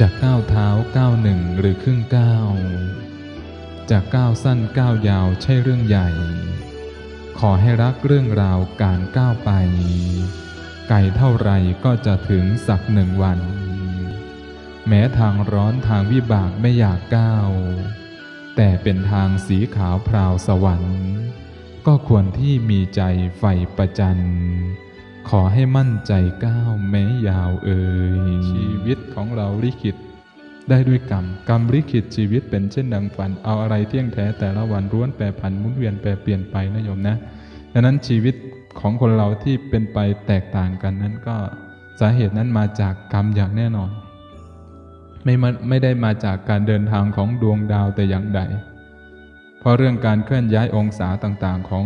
จากก้าวเท้าก้าวหนึ่งหรือครึ่งก้าวจากก้าวสั้นก้าวยาวใช่เรื่องใหญ่ ขอให้รักเรื่องราวการก้าวไป ไกลเท่าไรก็จะถึงสักหนึ่งวัน แม้ทางร้อนทางวิบากไม่อยากก้าว แต่เป็นทางสีขาวพราวสวรรค์ ก็ควรที่มีใจใฝ่ประจัน ขอให้มั่นใจก้าวแม้ยาวเอ่ย วิตของเราลิขิต ได้ด้วยกรรม กรรมลิขิตชีวิตเป็นเช่นดังฝัน เอาอะไรเที่ยงแท้แต่ละวันร้วนแปรผันหมุนเวียนแปรเปลี่ยนไปนะโยมนะดังนั้นชีวิตของคนเราที่เป็นไปแตกต่างกันนั้นก็สาเหตุนั้นมาจากกรรมอย่างแน่นอน ไม่มาไม่ได้มาจากการเดินทางของดวงดาวแต่อย่างใด เพราะเรื่องการเคลื่อนย้ายองศาต่างๆ ของ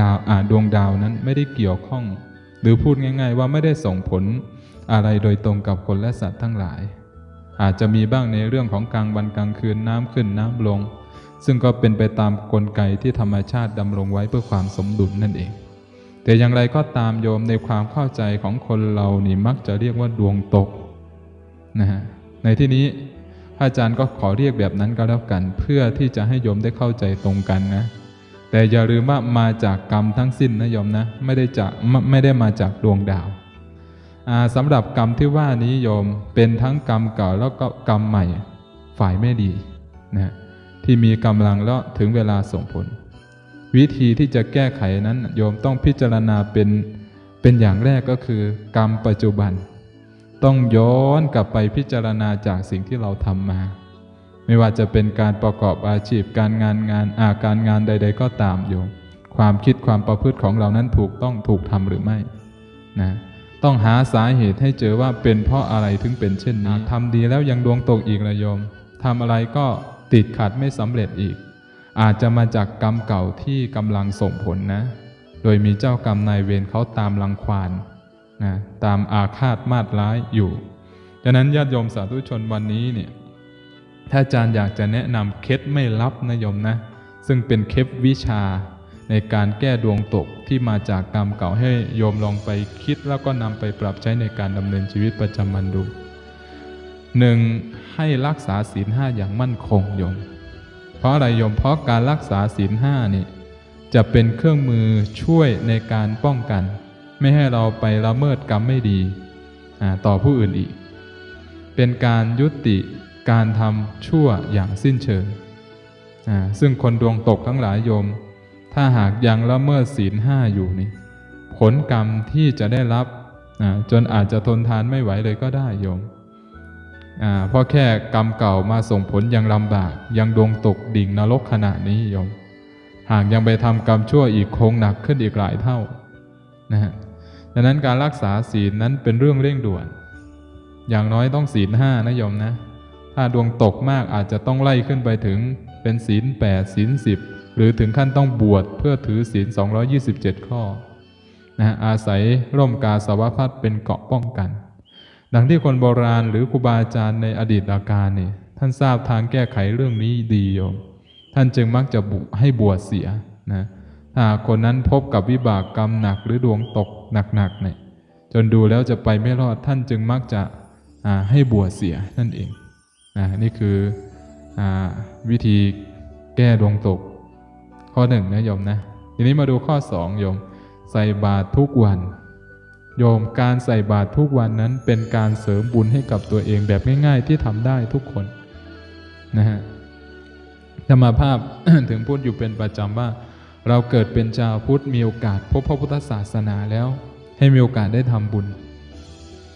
ดาวอาดวงดาวนั้นไม่ได้เกี่ยวข้อง หรือพูดง่าย ๆ ว่าไม่ได้ส่งผล อะไรโดยตรงกับคนและสัตว์ทั้งหลาย อาจจะมีบ้างในเรื่องของกลางวันกลางคืนน้ำขึ้นน้ำลง ซึ่งก็เป็นไปตามกลไกที่ธรรมชาติดำรงไว้เพื่อความสมดุลนั่นเอง แต่อย่างไรก็ตามโยมในความเข้าใจของคนเรานี่มักจะเรียกว่าดวงตกนะฮะในที่นี้พระอาจารย์ก็ขอเรียกแบบนั้นก็แล้วกัน เพื่อที่จะให้โยมได้เข้าใจตรงกันนะ แต่อย่าลืมว่ามาจากกรรมทั้งสิ้นนะโยมนะ ไม่ได้จากไม่ได้มาจากดวงดาว สำหรับกรรมที่ว่านี้โยมเป็นทั้งกรรมเก่าแล้วก็กรรมใหม่ฝ่ายไม่ดีนะที่มีกำลังแล้วถึงเวลาส่งผล วิธีที่จะแก้ไขนั้นโยมต้องพิจารณาเป็นเป็นอย่างแรกก็คือ กรรมปัจจุบัน ต้องย้อนกลับไปพิจารณาจากสิ่งที่เราทำมา ไม่ว่าจะเป็นการประกอบอาชีพการงานงานอาการงานใด ๆ ก็ตามโยม ความคิดความประพฤติของเรานั้นถูกต้องถูกทำหรือไม่นะ ต้องหาสาเหตุให้เจอว่าเป็นเพราะอะไรถึงเป็นเช่นนี้ทำดีแล้วยังดวงตกอีกละโยมทำอะไรก็ติดขัดไม่สำเร็จอีก อาจจะมาจากกรรมเก่าที่กำลังส่งผลนะ โดยมีเจ้ากรรมนายเวรเขาตามรังควานนะตามอาฆาตมาดร้ายอยู่ฉะนั้นญาติโยมสาธุชนวันนี้เนี่ยถ้าอาจารย์อยากจะแนะนำเคล็ดไม่ลับนะโยมนะ ซึ่งเป็นเคล็ดวิชา ในการแก้ดวงตกที่มาจากกรรมเก่าให้โยมลองไปคิดแล้วก็นำไปปรับใช้ในการดำเนินชีวิตประจำวันดูหนึ่งให้รักษาศีลห้าอย่างมั่นคงโยม เพราะอะไรโยมเพราะการรักษาศีลห้านี่จะเป็นเครื่องมือช่วยในการป้องกัน ไม่ให้เราไปละเมิดกรรมไม่ดีต่อผู้อื่นอีก เป็นการยุติการทำชั่วอย่างสิ้นเชิงอ่าซึ่งคนดวงตกทั้งหลายโยม ถ้าหากยังละเมิดศีลห้าอยู่นี่ ผลกรรมที่จะได้รับจนอาจจะทนทานไม่ไหวเลยก็ได้โยมเพราะแค่กรรมเก่ามาส่งผลยังลำบาก ยังดวงตกดิ่งนรกขณะนี้โยม หากยังไปทำกรรมชั่วอีกคงหนักขึ้นอีกหลายเท่านะฮะดังนั้นการรักษาศีลนั้นเป็นเรื่องเร่งด่วน อย่างน้อยต้องศีลห้านะโยมนะ ถ้าดวงตกมากอาจจะต้องไล่ขึ้นไปถึงเป็นศีลแปดศีลสิบ หรือถึงขั้นต้องบวชเพื่อถือศีล 227 ข้อนะอาศัยร่มกาสาวพัดเป็นเกาะป้องกัน ดังที่คนโบราณหรือครูบาอาจารย์ในอดีตาการนี่ท่านทราบทางแก้ไขเรื่องนี้ดีโยม ท่านจึงมักจะบุให้บวชเสียนะถ้าคนนั้นพบกับวิบากกรรมหนักหรือดวงตกหนักๆเนี่ยจนดูแล้วจะไปไม่รอดท่านจึงมักจะให้บวชเสียนั่นเองนะนี่คืออวิธีแก้ดวงตก ข้อหนึ่งนะโยมนะ ทีนี้มาดูข้อสองโยม ใส่บาตรทุกวัน โยมการใส่บาตรทุกวันนั้นเป็นการเสริมบุญให้กับตัวเองแบบง่ายๆที่ทำได้ทุกคนนะฮะธรรมภาพถึงพูดอยู่เป็นประจำว่า เราเกิดเป็นชาวพุทธมีโอกาสพบพระพุทธศาสนาแล้ว ให้มีโอกาสได้ทำบุญ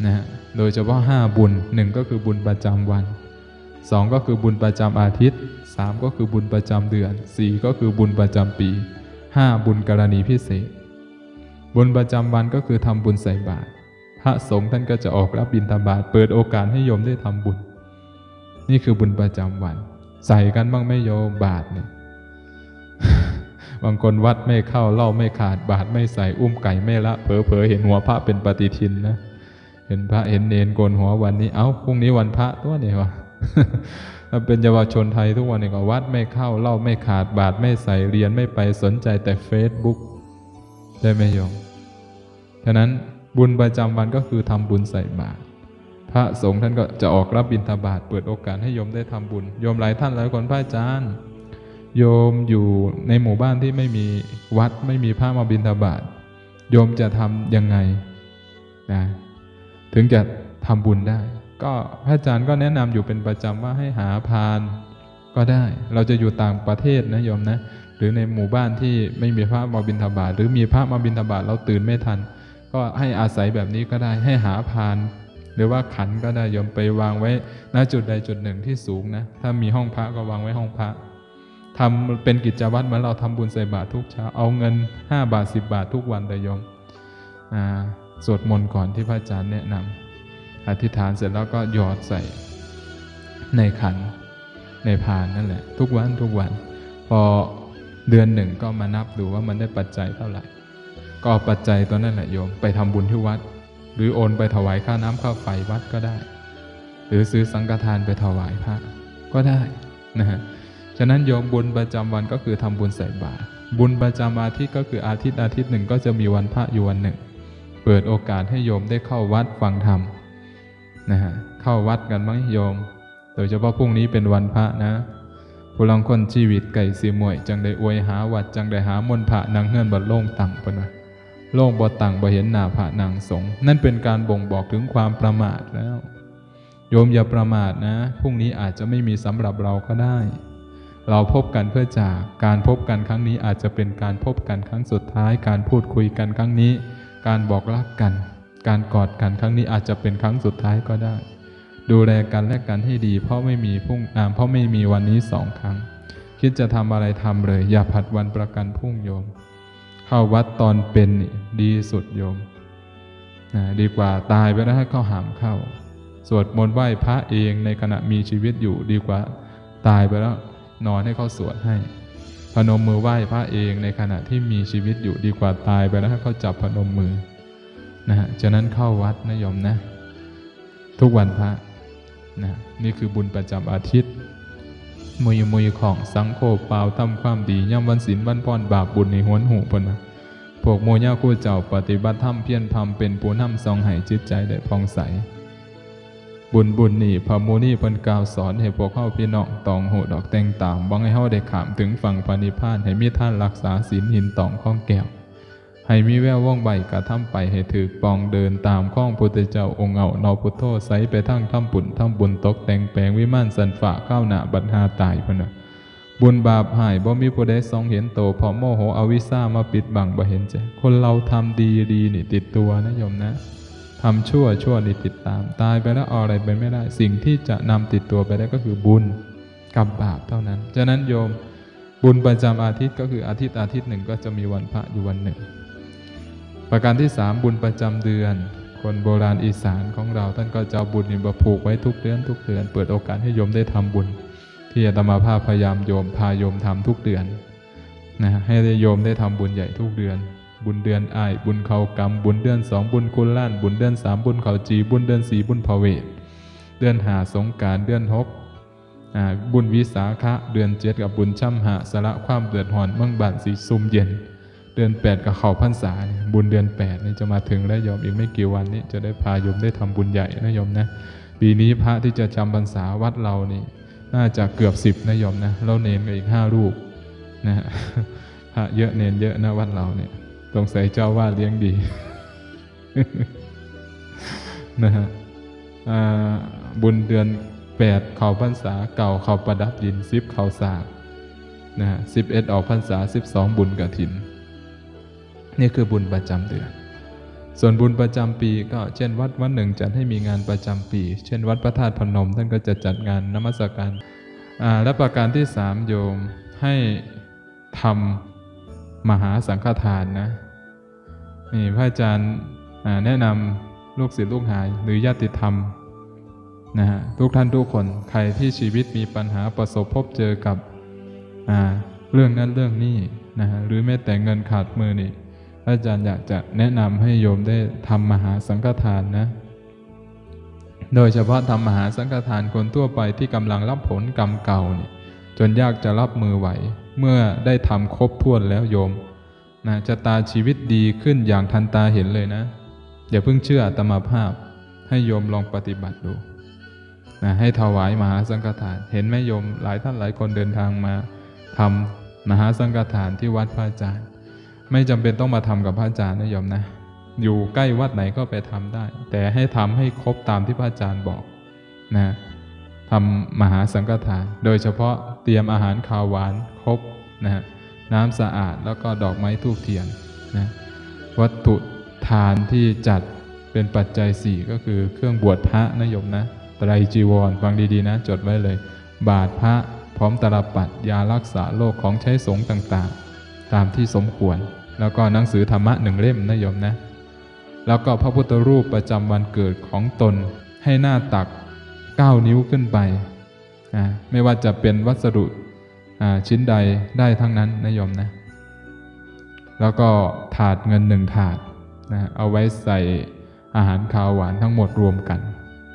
นะฮะโดยเฉพาะ5บุญหนึ่งก็คือบุญประจำวัน สองก็คือบุญประจำอาทิตย์สามก็คือบุญประจำเดือนสี่ก็คือบุญประจำปีห้าบุญกรณีพิเศษ บุญประจำวันก็คือทำบุญใส่บาตรพระสงฆ์ท่านก็จะออกรับบิณฑบาตเปิดโอกาสให้โยมได้ทำบุญ นี่คือบุญประจำวัน ใส่กันบ้างไม่โยมบาทเนี่ยบางคนวัดไม่เข้าเล่าไม่ขาดบาทไม่ใส่อุ้มไก่ไม่ละเผลอเผลอเห็นหัวพระเป็นปฏิทินนะเห็นพระเห็นเนนโกนหัววันนี้เอ้าพรุ่งนี้วันพระตัวเนี่ยวะ ถ้าเป็นเยาวชนไทยทุกวันนี้ก็วัดไม่เข้าเล่าไม่ขาดบาทไม่ใส่เรียนไม่ไปสนใจแต่เฟซบุ๊กได้ไหมโยมฉะนั้นบุญประจำวันก็คือทำบุญใส่บาตรพพระสงฆ์ท่านก็จะออกรับบิณฑบาตเปิดโอกาสให้โยมได้ทำบุญโยมหลายท่านหลายคนพระอาจารย์โยมอยู่ในหมู่บ้านที่ไม่มีวัดไม่มีพระมาบิณฑบาตโยมจะทำยังไงนะถึงจะทำบุญได้ ก็พระอาจารย์ก็แนะนำอยู่เป็นประจำว่าให้หาพานก็ได้ เราจะอยู่ต่างประเทศนะโยมนะ หรือในหมู่บ้านที่ไม่มีพระมาบิณฑบาตหรือมีพระมาบิณฑบาตเราตื่นไม่ทัน ก็ให้อาศัยแบบนี้ก็ได้ให้หาพานหรือว่าขันก็ได้โยมไปวางไว้ณจุดใดจุดหนึ่งที่สูงนะ ถ้ามีห้องพระก็วางไว้ห้องพระทำเป็นกิจวัตรเหมือนเราทำบุญใส่บาตรทุกเช้า เอาเงิน 5 บาท 10 บาททุกวันแต่โยมอ่าสวดมนต์ก่อนที่พระอาจารย์แนะนำ อธิษฐานเสร็จแล้วก็หยอดใส่ ในขันในพานนั่นแหละ ทุกวันทุกวัน พอเดือนหนึ่งก็มานับดูว่ามันได้ปัจจัยเท่าไหร่ ก็ปัจจัยตัวนั่นแหละโยมไปทำบุญที่วัด หรือโอนไปถวายค่าน้ำค่าไฟวัดก็ได้ หรือซื้อสังฆทานไปถวายพระก็ได้นะฮะฉะนั้นโยมบุญประจำวันก็คือทำบุญใส่บาตรบุญประจำอาทิตย์ก็คืออาทิตย์อาทิตย์หนึ่งก็จะมีวันพระอยู่วันหนึ่ง เปิดโอกาสให้โยมได้เข้าวัดฟังธรรม นะฮะเข้าวัดกันไหมโยม โดยเฉพาะพรุ่งนี้เป็นวันพระนะผู้ลังคนชีวิตไก่สีมวย จังได้อวยหาวัดจังได้หามนพระนางเฮือนบัดโล่งต่ำปนะโลกบ่ต่างบ่เห็นหน้าพระนางสง นั่นเป็นการบ่งบอกถึงความประมาทแล้ว โยมอย่าประมาทนะพรุ่งนี้อาจจะไม่มีสำหรับเราก็ได้ เราพบกันเพื่อจากการพบกันครั้งนี้อาจจะเป็นการพบกันครั้งสุดท้าย การพูดคุยกันครั้งนี้ การบอกรักกัน การกอดกันครั้งนี้อาจจะเป็นครั้งสุดท้ายก็ได้ ดูแลกันและกันให้ดี เพราะไม่มีพรุ่งอ่าเพราะไม่มีวันนี้สองครั้ง คิดจะทำอะไรทำเลย อย่าผัดวันประกันพรุ่งโยม เข้าวัดตอนเป็นนี่ดีสุดโยมนะดีกว่าตายไปแล้วให้เข้าหามเข้า สวดมนต์ไหว้พระเองในขณะมีชีวิตอยู่ดีกว่าตายไปแล้วนอนให้เขาสวดให้พนมมือไหว้พระเองในขณะที่มีชีวิตอยู่ดีกว่าตายไปแล้วให้เขาจับพนมมือ นะฮะฉะนั้นเข้าวัดนะโยมนะ ทุกวันพระนะนี่คือบุญประจำอาทิตย์มุยมุยของสังโฆเปล่าทำความดีย่ำวันศีลวันพรบาปบุญในหวนหูพนะพวกโมย่าคู่เจ้าปฏิบัติธรรมเพียรพำเป็นผู้นำทรงให้จิตใจได้ผ่องใส บุญบุญนี่พระโมนี่เพิ่นกล่าวสอนให้พวกเข้าพี่น้องตองหูดอกแตงตามบังให้เฮาได้ขามถึงฝั่งพระนิพพานให้มีท่านรักษาศีลหินตองข้องแก้ว ให้มีแววว่องใบกระทำไปให้ถือปองเดินตามข้องพุทธเจ้าองค์เอานอพุทโธใสไปทั้งทำบุญทำบุญตกแต่งแปลงวิมานสันฝาข้าวหนาบัดหาตายพนะบุญบาปหายบ่มีผู้ใดทรงเห็นโตพราะโมโหอวิชามาปิดบังบ่เห็นใจคนเราทำดีดีนี่ติดตัวนะโยมนะทำชั่วชั่วนี่ติดตาม ตายไปแล้วอาอะไรไปไม่ได้ สิ่งที่จะนำติดตัวไปได้ก็คือบุญกับบาปเท่านั้น ฉะนั้นโยม บุญประจำอาทิตย์ก็คืออาทิตย์อาทิตย์หนึ่งก็จะมีวันพระอยู่วันหนึ่ง ประการที่สามบุญประจำเดือน คนโบราณอีสานของเราท่านก็จะบุญนี่มาผูกไว้ทุกเดือนทุกเดือน เปิดโอกาสให้โยมได้ทำบุญ ที่อาตมาภาพพยายามโยมพาโยมทำทุกเดือนนะให้ได้โยมได้ทำบุญใหญ่ทุกเดือน บุญเดือนอ้ายบุญเขากรรมบุญเดือนสองบุญกุลล้านบุญเดือนสามบุญเขาจีบุญเดือนสี่บุญพะเวทเดือนหาสงการเดือนหกบุญวิสาขะเดือนเจ็ดกับบุญช่ำหะสละความเดือดร้อนเมืองบานสีซุ่มเย็น เดือนแปดกับเขาพรรษาเนี่ยบุญเดือนแปดนี่จะมาถึงแล้วโยมอีกไม่กี่วันนี้จะได้พายมได้ทำบุญใหญ่นะโยมนะปีนี้พระที่จะจำพรรษาวัดเรานี่น่าจะเกือบสิบนะโยมนะเราเนนกันอีกห้ารูปนะฮะพระเยอะเนนเยอะนะวัดเราเนี่ยตรงใส่เจ้าว่าเลี้ยงดีนะฮะบุญเดือนแปดเขาพรรษาเก่าเขาประดับดินสิบเขาสากนะฮะสิบเอ็ดออกพรรษาสิบสองบุญกฐิน นี่คือบุญประจำเดือน ส่วนบุญประจำปีก็เช่นวัดวัดหนึ่งจัดให้มีงานประจำปี เช่น วัดพระธาตุพนม ท่านก็จะจัดงานนมัสการอ่าและประการที่สามโยมให้ทำมหาสังฆทานนะนี่พระอาจารย์อ่าแนะนำลูกศิษย์ลูกหายหรือญาติธรรมนะฮะทุกท่านทุกคนใครที่ชีวิตมีปัญหาประสบพบเจอกับอ่าเรื่องนั้นเรื่องนี้นะฮะหรือแม้แต่เงินขาดมือนี่ อาจารย์อยากจะแนะนำให้โยมได้ทำมหาสังฆทานนะ โดยเฉพาะทำมหาสังฆทานคนทั่วไปที่กำลังรับผลกรรมเก่านี่จนยากจะรับมือไหว เมื่อได้ทำครบถ้วนแล้วโยมนะจะตาชีวิตดีขึ้นอย่างทันตาเห็นเลยนะ อย่าเพิ่งเชื่ออาตมาภาพ ให้โยมลองปฏิบัติดูนะให้ถวายมหาสังฆทาน เห็นไหมโยมหลายท่านหลายคนเดินทางมาทำมหาสังฆทานที่วัดพระอาจารย์ ไม่จำเป็นต้องมาทำกับพระอาจารย์นะโยมนะ อยู่ใกล้วัดไหนก็ไปทำได้ แต่ให้ทำให้ครบตามที่พระอาจารย์บอกนะทำมหาสังฆทาน โดยเฉพาะเตรียมอาหารขาวหวานครบนะฮะน้ำสะอาดแล้วก็ดอกไม้ทูบเทียนนะวัตถุทานที่จัดเป็นปัจจัยสี่ก็คือเครื่องบวชพระนะโยมนะไตรจีวรฟังดีๆนะ จดไว้เลย บาทพระพร้อมตลปัดยารักษาโรคของใช้สงฆ์ต่างๆ ตามที่สมควร แล้วก็หนังสือธรรมะหนึ่งเล่มนะโยมนะ แล้วก็พระพุทธรูปประจำวันเกิดของตนให้หน้าตัก 9 นิ้วขึ้นไปอ่าไม่ว่าจะเป็นวัสดุอ่าชิ้นใดได้ทั้งนั้นนะโยมนะ แล้วก็ถาดเงินหนึ่งถาดนะเอาไว้ใส่อาหารคาวหวานทั้งหมดรวมกัน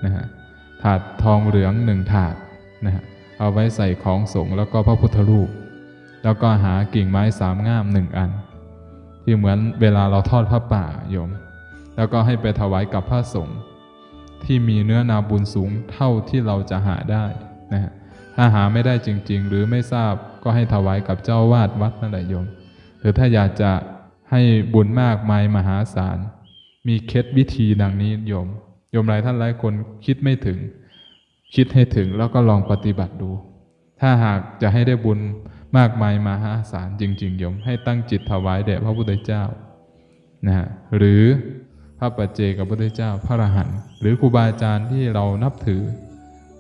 นะฮะถาดทองเหลืองหนึ่งถาดนะฮะเอาไว้ใส่ของสงฆ์แล้วก็พระพุทธรูป แล้วก็หากิ่งไม้สามง่ามหนึ่งอัน ที่เหมือนเวลาเราทอดผ้าป่าโยม แล้วก็ให้ไปถวายกับพระสงฆ์ที่มีเนื้อนาบุญสูงเท่าที่เราจะหาได้นะฮะถ้าหาไม่ได้จริง ๆ หรือไม่ทราบก็ให้ถวายกับเจ้าวาดวัดนั่นแหละโยม หรือถ้าอยากจะให้บุญมากมายมหาศาล มีเคล็ดวิธีดังนี้โยมโยมหลายท่านหลายคนคิดไม่ถึง คิดให้ถึงแล้วก็ลองปฏิบัติดู ถ้าหากจะให้ได้บุญ มากมายมหาศาลจริงๆโยมให้ตั้งจิตถวายแด่พระพุทธเจ้านะฮะหรือพระปัจเจกับพระพุทธเจ้าพระอรหันต์หรือครูบาอาจารย์ที่เรานับถือ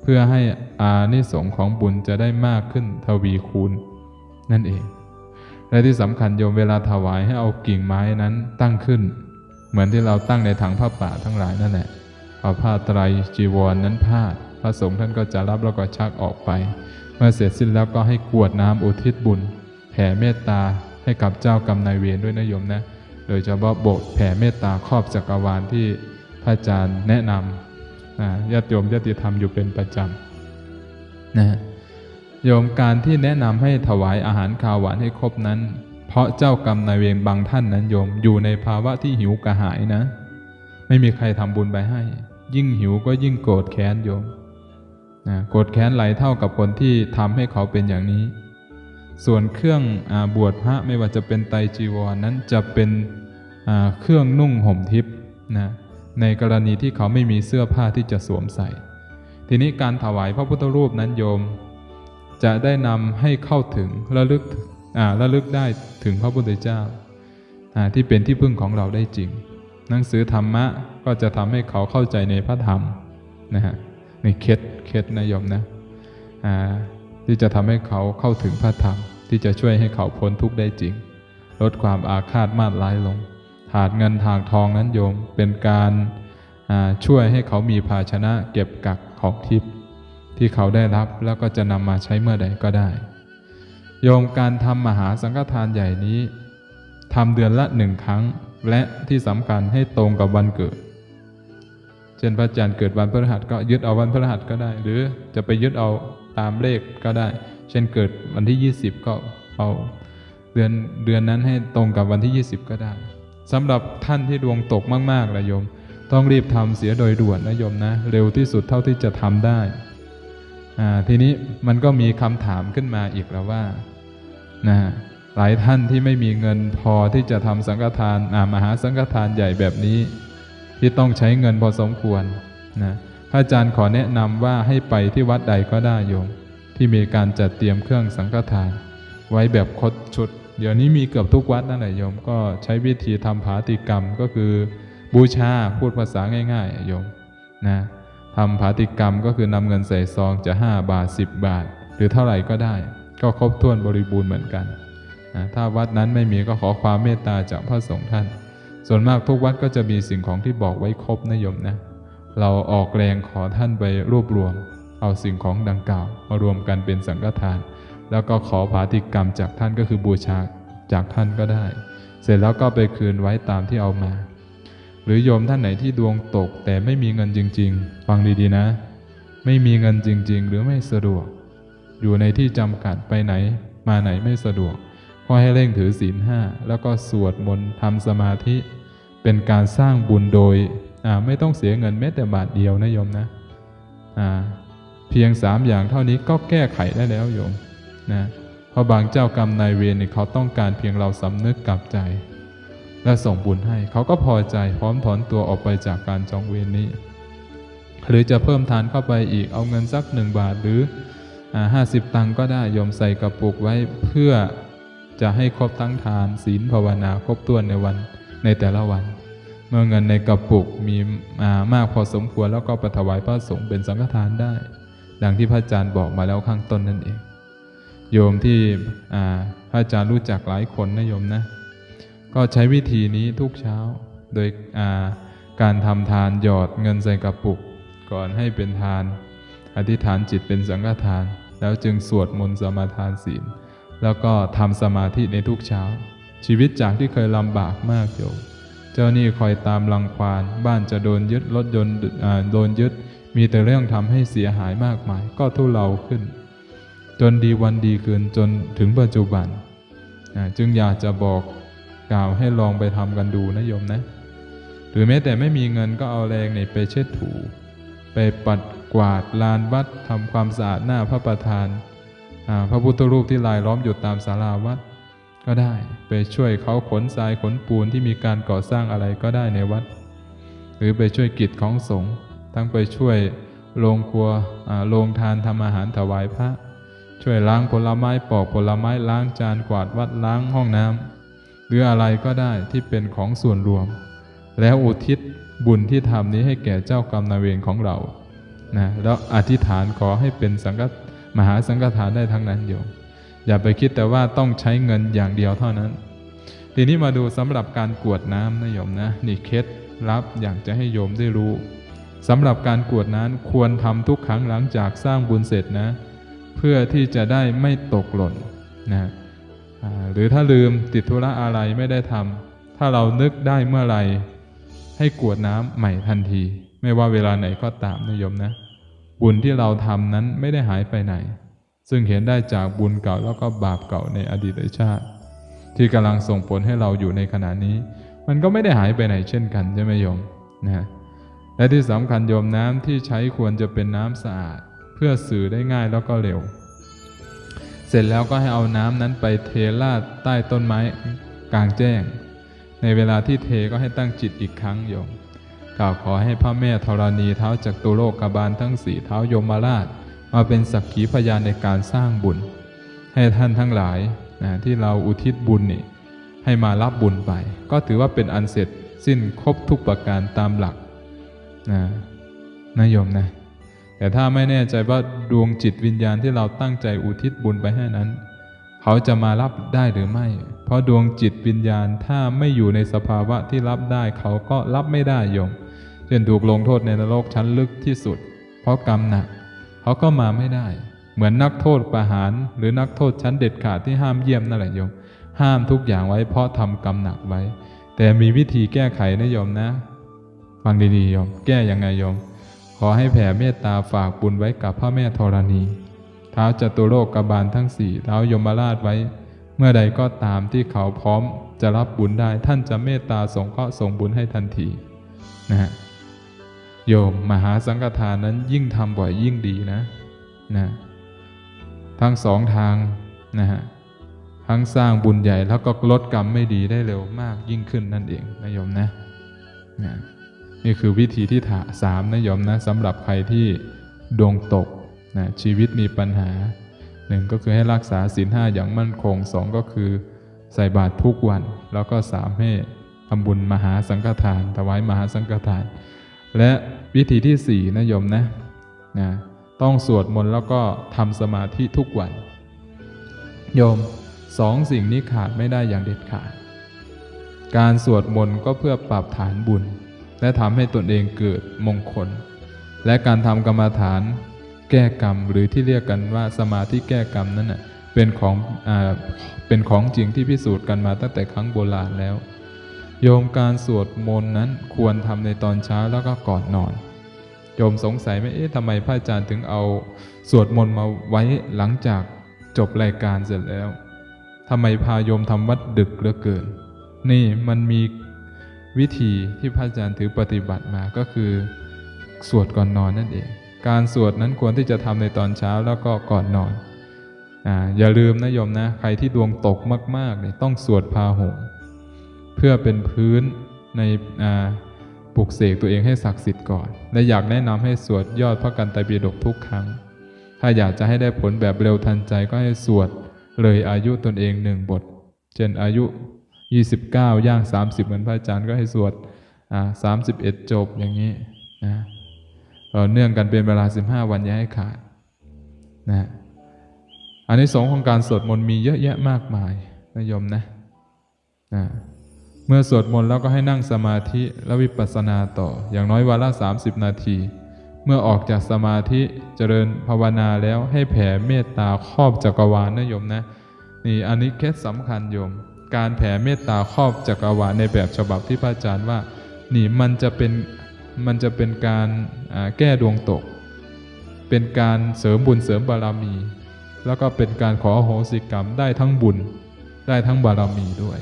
เพื่อให้อานิสงส์ของบุญจะได้มากขึ้นทวีคูณ นั่นเอง และที่สำคัญโยมเวลาถวายให้เอากิ่งไม้นั้นตั้งขึ้น เหมือนที่เราตั้งในถังผ้าป่าทั้งหลายนั่นแหละเอาผ้าไตรจีวรนนั้นพาดพระสงฆ์ท่านก็จะรับแล้วก็ชักออกไป เมื่อเสร็จสิ้นแล้วก็ให้กวดน้ำอุทิศบุญ แผ่เมตตาให้กับเจ้ากรรมนายเวรด้วยนะโยมนะ โดยเฉพาะบทแผ่เมตตาครอบจักรวาลที่พระอาจารย์แนะนำนะญาติโยมญาติธรรมอยู่เป็นประจำนะโยมการที่แนะนำให้ถวายอาหารคาวหวานให้ครบนั้น เพราะเจ้ากรรมนายเวรบางท่านนั้นโยมอยู่ในภาวะที่หิวกระหายนะ ไม่มีใครทำบุญไปให้ ยิ่งหิวก็ยิ่งโกรธแค้นโยม นะโกรธแค้นไหลเท่ากับคนที่ทำให้เขาเป็นอย่างนี้ ส่วนเครื่องอบวชพระไม่ว่าจะเป็นไตจีวรนั้นจะเป็นเครื่องนุ่งห่มทิพย์นะในกรณีที่เขาไม่มีเสื้อผ้าที่จะสวมใส่ ทีนี้การถวายพระพุทธรูปนั้นโยม จะได้นำให้เข้าถึงระลึกระลึกได้ถึงพระพุทธเจ้าที่เป็นที่พึ่งของเราได้จริง หนังสือธรรมะก็จะทำให้เขาเข้าใจในพระธรรมนะฮะ นเคล็ดเคล็ดนะโยมนะที่จะทำให้เขาเข้าถึงพระธรรม ที่จะช่วยให้เขาพ้นทุกข์ได้จริง ลดความอาฆาตมาดร้ายลงถาดเงินทางทองนั้นโยมเป็นการช่วยให้เขามีภาชนะเก็บกักของทิพย์ที่เขาได้รับแล้วก็จะนำมาใช้เมื่อใดก็ได้ โยมการทำมหาสังฆทานใหญ่นี้ทำเดือนละหนึ่งครั้ง และที่สำคัญให้ตรงกับวันเกิด เช่นพระอาจารย์เกิดวันพฤหัสก็ยึดเอาวันพฤหัสก็ได้ หรือจะไปยึดเอาตามเลขก็ได้ เช่นเกิดวันที่ 20 ก็เอาเดือนเดือนนั้นให้ตรงกับวันที่ 20 ก็ได้สำหรับท่านที่ดวงตกมากๆนะโยม ต้องรีบทำเสียโดยด่วนนะโยมนะ เร็วที่สุดเท่าที่จะทำได้อ่าทีนี้มันก็มีคำถามขึ้นมาอีกแล้วว่านะหลายท่านที่ไม่มีเงินพอที่จะทำสังฆทานอ่ามหาสังฆทานใหญ่แบบนี้ ที่ต้องใช้เงินพอสมควรนะพระอาจารย์ขอแนะนำว่าให้ไปที่วัดใดก็ได้โยม ที่มีการจัดเตรียมเครื่องสังฆทาน ไว้แบบคดชุด เดี๋ยวนี้มีเกือบทุกวัดนั่นแหละโยมก็ใช้วิธีทำผาติกรรมก็คือบูชาพูดภาษาง่ายๆโยมนะทำผาติกรรมก็คือนำเงินใส่ซองจะ 5 บาท 10 บาท หรือเท่าไหร่ก็ได้ ก็ครบถ้วนบริบูรณ์เหมือนกันนะถ้าวัดนั้นไม่มีก็ขอความเมตตาจากพระสงฆ์ท่าน ส่วนมากทุกวัดก็จะมีสิ่งของที่บอกไว้ครบนะโยมนะ เราออกแรงขอท่านไปรวบรวม เอาสิ่งของดังกล่าวมารวมกันเป็นสังฆทาน แล้วก็ขอผาติกรรมจากท่านก็คือบูชาจากท่านก็ได้ เสร็จแล้วก็ไปคืนไว้ตามที่เอามา หรือโยมท่านไหนที่ดวงตกแต่ไม่มีเงินจริง ๆ ฟังดีๆนะ ไม่มีเงินจริง ๆ หรือไม่สะดวก อยู่ในที่จำกัดไปไหน มาไหนไม่สะดวกก็ให้เร่งถือศีลห้าแล้วก็สวดมนต์ทำสมาธิ เป็นการสร้างบุญโดยไม่ต้องเสียเงินแม้แต่บาทเดียวนะโยมนะเพียงสามอย่างเท่านี้ก็แก้ไขได้แล้วโยมนะเพราะบางเจ้ากรรมนายเวรเนี่ยเขาต้องการเพียงเราสำนึกกลับใจ และส่งบุญให้ เขาก็พอใจพร้อมถอนตัวออกไปจากการจองเวรนี้ หรือจะเพิ่มทานเข้าไปอีกเอาเงินสักหนึ่งบาทหรือห้าสิบตังก็ได้โยมใส่กระปุกไว้เพื่อจะให้ครบทั้งทานศีลภาวนาครบถ้วนในวันในแต่ละวัน เมื่อเงินในกระปุกมีมากพอสมควรแล้วก็ไปถวายพระสงฆ์เป็นสังฆทานได้ ดังที่พระอาจารย์บอกมาแล้วข้างต้นนั่นเอง โยมที่พระอาจารย์รู้จักหลายคนนะโยมนะ ก็ใช้วิธีนี้ทุกเช้า โดยาการทำทานหยอดเงินใส่กระปุก ก่อนให้เป็นทาน อธิษฐานจิตเป็นสังฆทาน แล้วจึงสวดมนต์สมาทานศีล แล้วก็ทำสมาธิในทุกเช้า ชีวิตจากที่เคยลำบากมากโยม เจ้าหนี้คอยตามรังควาน บ้านจะโดนยึดรถยนต์โดนยึด มีแต่เรื่องทำให้เสียหายมากมาย ก็ทุเลาขึ้น จนดีวันดีคืนจนถึงปัจจุบัน จึงอยากจะบอกกล่าวให้ลองไปทำกันดูนะโยมนะ หรือแม้แต่ไม่มีเงินก็เอาแรงเนี่ยไปเช็ดถู ไปปัดกวาดลานวัดทำความสะอาดหน้าพระประธาน พระพุทธรูปที่ลายล้อมอยู่ตามศาลาวัด ก็ได้ ไปช่วยเขาขนทรายขนปูนที่มีการก่อสร้างอะไรก็ได้ในวัด หรือไปช่วยกิจของสงฆ์ทั้งไปช่วยโรงครัวโรงทานทำอาหารถวายพระ ช่วยล้างผลไม้ปอกผลไม้ล้างจานกวาดวัดล้างห้องน้ำหรืออะไรก็ได้ที่เป็นของส่วนรวม แล้วอุทิศบุญที่ทำนี้ให้แก่เจ้ากรรมนายเวรของเรานะแล้วอธิษฐานขอให้เป็นสังฆมหาสังฆทานได้ทั้งนั้นโยม อย่าไปคิดแต่ว่าต้องใช้เงินอย่างเดียวเท่านั้น ทีนี้มาดูสำหรับการกวดน้ำนะโยมนะนี่เคล็ดลับอยากจะให้โยมได้รู้สำหรับการกวดน้ำควรทำทุกครั้งหลังจากสร้างบุญเสร็จนะ เพื่อที่จะได้ไม่ตกหล่นนะหรือถ้าลืมติดธุระอะไรไม่ได้ทำถ้าเรานึกได้เมื่อไหร่ ให้กวดน้ำใหม่ทันที ไม่ว่าเวลาไหนก็ตามนะโยมนะ บุญที่เราทำนั้นไม่ได้หายไปไหน ซึ่งเห็นได้จากบุญเก่าแล้วก็บาปเก่าในอดีตชาติ ที่กำลังส่งผลให้เราอยู่ในขณะนี้ มันก็ไม่ได้หายไปไหนเช่นกันใช่ไหมโยมนะฮะและที่สำคัญโยมน้ำที่ใช้ควรจะเป็นน้ำสะอาด เพื่อสื่อได้ง่ายแล้วก็เร็ว เสร็จแล้วก็ให้เอาน้ำนั้นไปเทราดใต้ต้นไม้กลางแจ้ง ในเวลาที่เทก็ให้ตั้งจิตอีกครั้งโยมกล่าวขอให้พระแม่ธรณีเท้าจากตุโลกบาลทั้งสี่เท้ายมราช มาเป็นสักขีพยานในการสร้างบุญ ให้ท่านทั้งหลายนะที่เราอุทิศบุญนี่ให้มารับบุญไป ก็ถือว่าเป็นอันเสร็จสิ้นครบทุกประการตามหลักนะนะโยมนะแต่ถ้าไม่แน่ใจว่าดวงจิตวิญญาณที่เราตั้งใจอุทิศบุญไปให้นั้น เขาจะมารับได้หรือไม่ เพราะดวงจิตวิญญาณถ้าไม่อยู่ในสภาวะที่รับได้เขาก็รับไม่ได้โยมเช่นถูกลงโทษในนรกชั้นลึกที่สุด เพราะกรรมหนัก เขาก็มาไม่ได้ เหมือนนักโทษประหาร หรือนักโทษชั้นเด็ดขาดที่ห้ามเยี่ยมนั่นแหละโยม ห้ามทุกอย่างไว้เพราะทำกรรมหนักไว้ แต่มีวิธีแก้ไขนะโยมนะ ฟังดีๆโยม แก้ยังไงโยม ขอให้แผ่เมตตาฝากบุญไว้กับพระแม่ธรณีเท้าจตุโลกกบาลทั้งสี่เท้ายมราชไว้ เมื่อใดก็ตามที่เขาพร้อมจะรับบุญได้ท่านจะเมตตาสงเคราะห์ส่งบุญให้ทันทีนะฮะ โยมมหาสังฆทานนั้นยิ่งทำบ่อยยิ่งดีนะนะทั้งสองทางนะฮะทั้งสร้างบุญใหญ่แล้วก็ลดกรรมไม่ดีได้เร็วมากยิ่งขึ้นนั่นเองนะโยมนะนะนี่คือวิธีที่ถาสามนะโยมนะสำหรับใครที่ดวงตกนะชีวิตมีปัญหาหนึ่งก็คือให้รักษาศีลห้าอย่างมั่นคงสองก็คือใส่บาตรทุกวัน แล้วก็สามให้ทำบุญมหาสังฆทาน ถวายมหาสังฆทาน และวิธีที่สี่นะโยมนะนะต้องสวดมนต์แล้วก็ทำสมาธิทุกวัน โยมสองสิ่งนี้ขาดไม่ได้อย่างเด็ดขาด การสวดมนต์ก็เพื่อปรับฐานบุญ และทำให้ตนเองเกิดมงคล และการทำกรรมฐานแก้กรรมหรือที่เรียกกันว่าสมาธิแก้กรรมนั้นน่ะเป็นของอเป็นของจริงที่พิสูจน์กันมาตั้งแต่ครั้งโบราณแล้ว โยมการสวดมนต์นั้นควรทำในตอนเช้าแล้วก็ก่อนนอน โยมสงสัยไหมเอ๊ะทำไมพระอาจารย์ถึงเอาสวดมนต์มาไว้หลังจากจบรายการเสร็จแล้วทำไมพาโยมทำวัดดึกเหลือเกิน นี่มันมีวิธีที่พระอาจารย์ถือปฏิบัติมาก็คือ สวดก่อนนอนนั่นเอง การสวดนั้นควรที่จะทำในตอนเช้าแล้วก็ก่อนนอนอ่าอย่าลืมนะโยมนะ ใครที่ดวงตกมากๆเนี่ยต้องสวดพาหง เพื่อเป็นพื้นในปลุกเสกตัวเองให้ศักดิ์สิทธิ์ก่อน และอยากแนะนำให้สวดยอดพระกันไตรปิฎกทุกครั้ง ถ้าอยากจะให้ได้ผลแบบเร็วทันใจก็ให้สวดเลยอายุตนเองหนึ่งบท เช่นอายุ 29 ย่าง 30 เหมือนพระอาจารย์ก็ให้สวดอ่า31จบอย่างนี้นะต่อเนื่องกันเป็นเวลา 15 วันอย่าให้ขาดนะอันนี้สองของการสวดมนต์มีเยอะแยะมากมายนะยมนะนะ เมื่อสวดมนต์แล้วก็ให้นั่งสมาธิแล้ววิปัสสนาต่อ อย่างน้อยวันละ 30 นาที เมื่อออกจากสมาธิเจริญภาวนาแล้วให้แผ่เมตตาครอบจักรวาลนะโยมนะ นี่อันนี้เคล็ดสำคัญโยม การแผ่เมตตาครอบจักรวาลในแบบฉบับที่พระอาจารย์ว่า นี่มันจะเป็นมันจะเป็นการแก้ดวงตก เป็นการเสริมบุญเสริมบารมี แล้วก็เป็นการขออโหสิกรรมได้ทั้งบุญ ได้ทั้งบารมีด้วย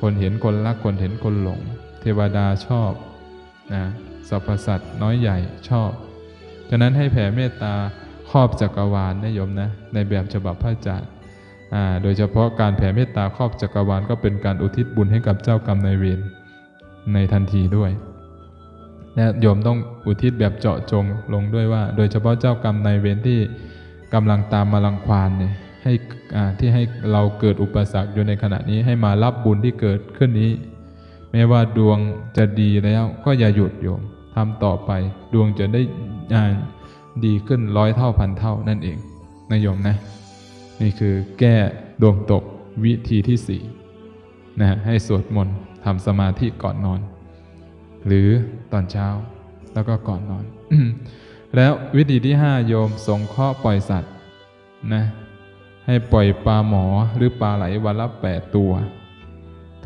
คนเห็นคนรักคนเห็นคนหลง เทวดาชอบนะสรรพสัตว์น้อยใหญ่ชอบฉะนั้นให้แผ่เมตตาครอบจักรวาลนะโยมนะในแบบฉบับพระอาจารย์อ่าโดยเฉพาะการแผ่เมตตาครอบจักรวาลก็เป็นการอุทิศบุญให้กับเจ้ากรรมนายเวรในทันทีด้วยและโยมต้องอุทิศแบบเจาะจงลงด้วยว่า โดยเฉพาะเจ้ากรรมนายเวรที่กำลังตามมาลังควานเนี่ย ให้ที่ให้เราเกิดอุปสรรคอยู่ในขณะนี้ให้มารับบุญที่เกิดขึ้นนี้ แม้ว่าดวงจะดีแล้วก็อย่าหยุดโยมทำต่อไปดวงจะได้าดีขึ้นร้อยเท่าพันเท่านั่นเองนะโยมนะ นี่คือแก้ดวงตกวิธีที่สี่นะฮะให้สวดมนต์ทำสมาธิก่อนนอน หรือตอนเช้าแล้วก็ก่อนนอน แล้ววิธีที่ห้าโยมสงเคราะห์ปล่อยสัตว์นะ ให้ปล่อยปลาหมอหรือปลาไหลวันละแปดตัว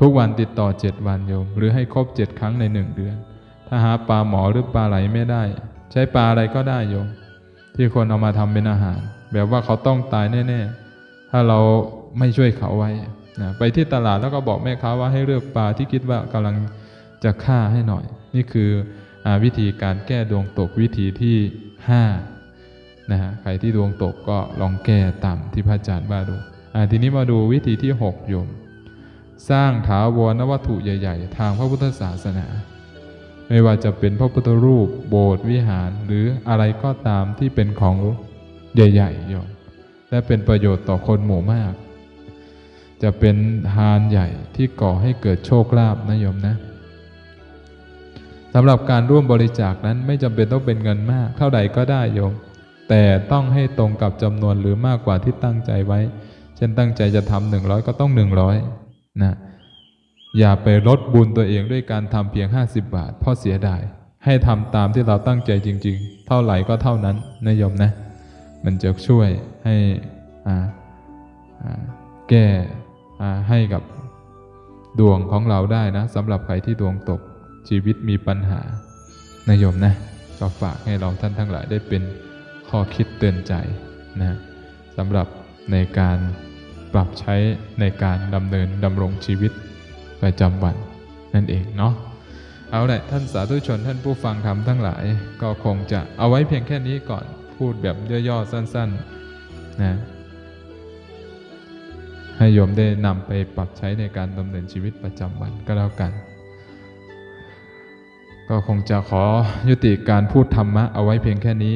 ทุกวันติดต่อเจ็ดวันโยม หรือให้ครบเจ็ดครั้งในหนึ่งเดือน ถ้าหาปลาหมอหรือปลาไหลไม่ได้ ใช้ปลาอะไรก็ได้โยม ที่คนเอามาทำเป็นอาหาร แบบว่าเขาต้องตายแน่ ๆ ถ้าเราไม่ช่วยเขาไว้นะไปที่ตลาดแล้วก็บอกแม่ค้าว่าให้เลือกปลาที่คิดว่ากำลังจะฆ่าให้หน่อย นี่คืออวิธีการแก้ดวงตกวิธีที่ 5 นะฮะใครที่ดวงตกก็ลองแก้ตามที่พระอาจารย์ว่าดูอ่าทีนี้มาดูวิธีที่6โยม สร้างถาวรนวัตถุใหญ่ ๆ ทางพระพุทธศาสนา ไม่ว่าจะเป็นพระพุทธรูป โบสถ์วิหารหรืออะไรก็ตามที่เป็นของใหญ่ๆโยมและเป็นประโยชน์ต่อคนหมู่มาก จะเป็นทานใหญ่ที่ก่อให้เกิดโชคลาภนะโยมนะสำหรับการร่วมบริจาคนั้นไม่จำเป็นต้องเป็นเงินมาก เท่าใดก็ได้โยม แต่ต้องให้ตรงกับจำนวนหรือมากกว่าที่ตั้งใจไว้ เช่นตั้งใจจะทำหนึ่งร้อยก็ต้องหนึ่งร้อยนะอย่าไปลดบุญตัวเองด้วยการทำเพียง 50 บาทเพราะเสียดาย ให้ทำตามที่เราตั้งใจจริง ๆ เท่าไหร่ก็เท่านั้นนะโยมนะ มันจะช่วยให้อ่าแก้ให้กับดวงของเราได้นะสำหรับใครที่ดวงตกชีวิตมีปัญหานะโยมนะ ก็ฝากให้เราท่านทั้งหลายได้เป็น ข้อคิดเตือนใจนะสำหรับในการปรับใช้ในการดำเนินดำรงชีวิตประจำวันนั่นเองเนาะเอาละท่านสาธุชนท่านผู้ฟังธรรมทั้งหลาย ก็คงจะเอาไว้เพียงแค่นี้ก่อนพูดแบบย่อๆสั้นๆนะให้โยมได้นำไปปรับใช้ในการดำเนินชีวิตประจำวันก็แล้วกัน ก็คงจะขอยุติการพูดธรรมะเอาไว้เพียงแค่นี้